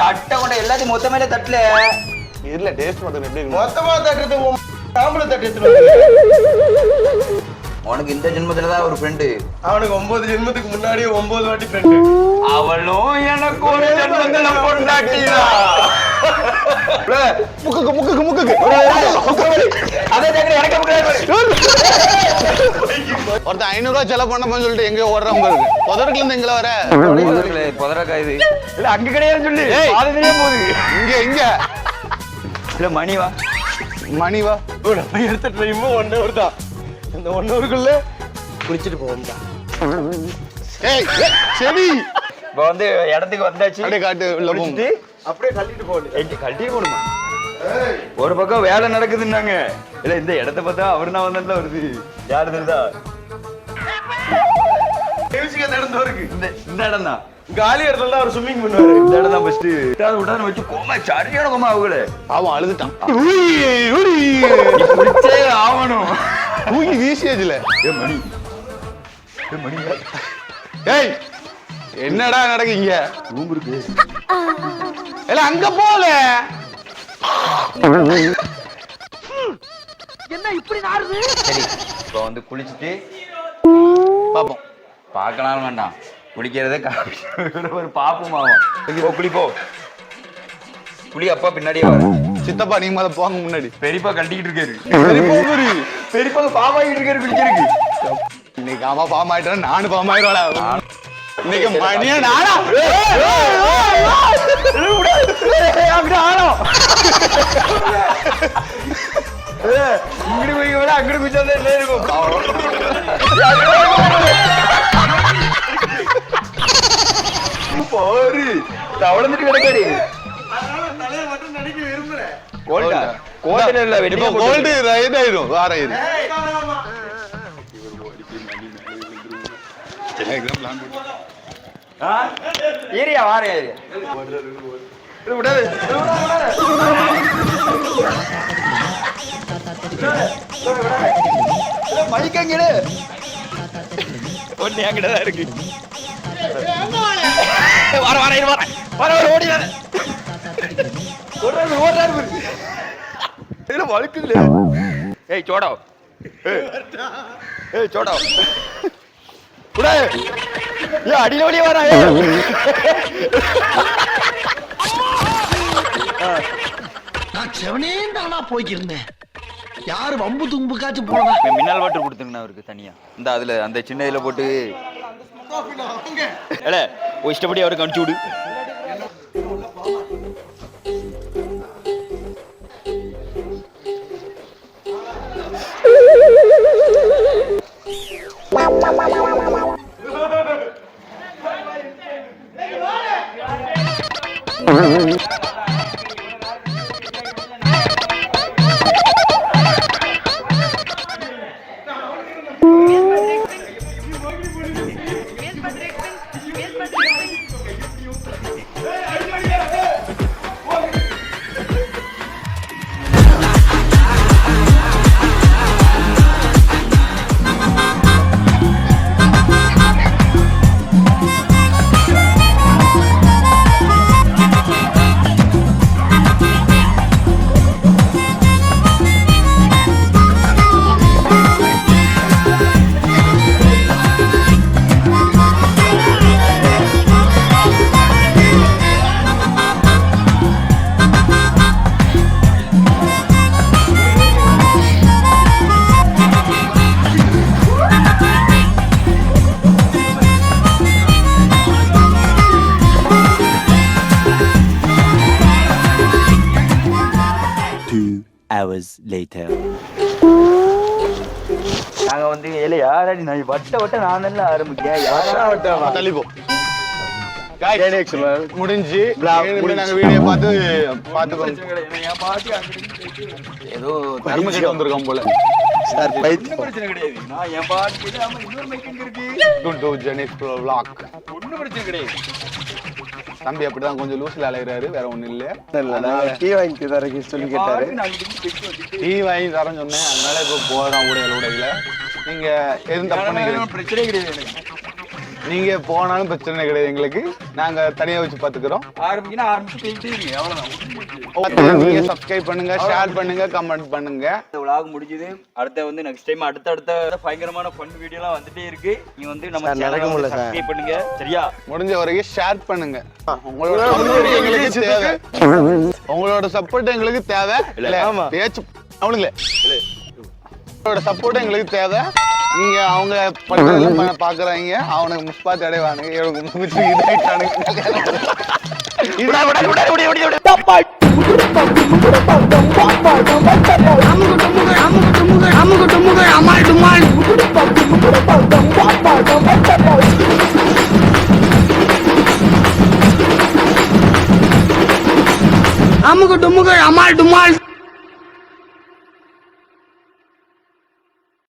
தட்டை கொண்ட எல்லாத்தையும் மொத்தமே தட்டல. இல்ல டேஸ்ட் பார்த்தா எப்படி மொத்தமா தட்டுறது ஆம்பளை தட்டு. உனக்கு இந்த ஜென்மத்துல தான் ஒரு ஃப்ரெண்டு அவனுக்கு ஒன்பது ஜென்மத்துக்கு முன்னாடியே ஒன்பது வாட்டி ஃப்ரெண்டு அவளும் எனக்கு ஒரு ஜென்மத்துல பொண்டாட்டியா முக்குக்கு முக்குக்கு முக்குக்கு. அதே எனக்கு ஒருத்தன் ஐநூறு ரூபாய் செலவு பண்ணணும்னு சொல்லிட்டு எங்க ஓடுறான் பாருங்க புதருக்குல இருந்து எங்களை வர புதரக்கா இது இல்ல அங்க கிடையாது சொல்லு. ஏய். பாதிலேயே போகுது. இங்க இங்க. இல்ல மணி வா. மணி வா. நம்ம எடுத்த ட்ரைமு ஒன் ஹவர் தான். இந்த ஒன் ஹவருக்குள்ள குளிச்சுட்டு போவோம் தான். ஏய் சரி இப்ப வந்து இடத்துக்கு வந்தாச்சு. அப்படியே காட்டு உள்ள குளிச்சுட்டு அப்படியே தள்ளிட்டு போகணும் எங்க கழட்டி போடுமா ஒரு பக்கம் வேலை நடக்குதுன்னாங்க. இல்ல இந்த இடத்த பார்த்தா அவரு நான் வந்தா வருது. யாரு தெரியுதா? தான் இருக்கு இந்த இந்த இடம் தான் காலி இடத்துல தான் அவர் ஸ்விம்மிங் பண்ணுவாரு. இந்த இடம் தான் ஃபர்ஸ்ட் உடனே வச்சு கோமா சரியான கோமா அவங்கள. அவன் அழுதுட்டான். உய், உய். குளிச்சே ஆகணும். தூக்கி வீசியாச்சுல. ஏ மணி. ஏ மணி. ஏய் என்னடா நடக்குங்க ரூம் இருக்கு இல்ல அங்க போல. சரி இப்போ வந்து குளிச்சுட்டு பாப்போம். பார்க்கலாம் வேண்டாம் குளிக்கிறதே க- ஒரு பாப்போம் ஆகும் போ குளிப்போ குளி அப்பா பின்னாடியே சித்தப்பா நீங்க மேல போங்க முன்னாடி பெரியப்பா கழட்டிக்கிட்டு இருக்காரு. பெரியப்பா பாவாகிட்டு இருக்காரு குளிக்கிறதுக்கு இன்னைக்கு ஆமா பாம் ஆயிட்டேன் நானும் பாம் ஆயிடுவாடா இன்னைக்கு மணியா நானா இங்கிட்டு போய் அங்கிட்டு குச்சாதான் இருக்கும் போரு தவளந்துட்டு கிடக்காரு கோல்டா கோல்டு இல்ல வெட்டியா கோல்டு இதாயிரும் வார இது ஏரியா வார ஏரியா விடாது மைக்கங்கிடு ஒன்னு என்கிட்ட தான் இருக்கு வர வர இரு, வர வர வர ஓடி வர. ஓடுறாரு ஓடுறாரு பாரு. இதுல வழுக்குதுல ஏய் சோடா. ஏய். சோடா. குடே. ஏ அடியில வழியே வரா நான் செவனே தானா போய்க்கிருந்தேன். யாரு வம்பு தும்புக்காச்சும் போனதா மின்னல் வாட்டர் கொடுத்துங்கண்ணா அவருக்கு தனியா. இந்த அதுல அந்த சின்ன இதுல போட்டு. ஏல இஷ்டப்படி அவருக்கு அனுப்பிச்சு விடு. Hours later. நாங்க வந்து ஏல யாராடி நான் வட்ட வட்ட நான் தானே ஆரம்பிக்கேன். யாரா தள்ளி போ முடிஞ்சு. நாங்க வீடியோ பார்த்து பார்த்து ஏதோ தர்ம கேட்டு வந்திருக்கோம் போல. சார் ஒன்றும் பிரச்சனை கிடையாது. நான் என் பாட்டி இன்னொரு மைக் எங்க இருக்கு? டு ஜெனிஸ் vlog. ஒன்றும் பிரச்சனை கிடையாது. தம்பி அப்படிதான் கொஞ்சம் லூஸ்ல அலைகிறாரு வேற ஒண்ணும் இல்ல. இல்ல டீ வாங்கி தரக்கு சொல்லி கேட்டாரு. டீ வாங்கி தரேன்னு சொன்னேன். அதனால இப்போ போறோம் உடையில உடையில நீங்க எதுவும் தப்பு பிரச்சனை கிடையாது நீங்க போனாலும் பிரச்சனை கிடையாது எங்களுக்கு. நாங்க தனியா வச்சு பாத்துக்கிறோம். ஆரம்பிக்கணும் ஆரம்பிச்சு அவ்வளவுதான். நீங்க சப்ஸ்கிரைப் பண்ணுங்க ஷேர் பண்ணுங்க கமெண்ட் பண்ணுங்க. இந்த விலாக் முடிஞ்சது. அடுத்த வந்து நெக்ஸ்ட் டைம் அடுத்த அடுத்த பயங்கரமான ஃபன் வீடியோலாம் வந்துட்டே இருக்கு. நீங்க வந்து நம்ம நடக்க முடியல. சப்ஸ்கிரைப் பண்ணுங்க. சரியா? முடிஞ்ச வரைக்கும் ஷேர் பண்ணுங்க. உங்களோட எங்களுக்கு தேவை. உங்களோட சப்போர்ட் எங்களுக்கு தேவை. இல்ல ஆமா. பேச்சு அவனுங்களே. உங்களோட சப்போர்ட் எங்களுக்கு தேவை. நீங்க அவங்க பண்ண பாக்குறாங்க. அவனுக்கு முஸ்பாத் அடைவானுங்க இவனுக்கு முடிச்சு. அமுகு டுமுகு அமால் டுமால்.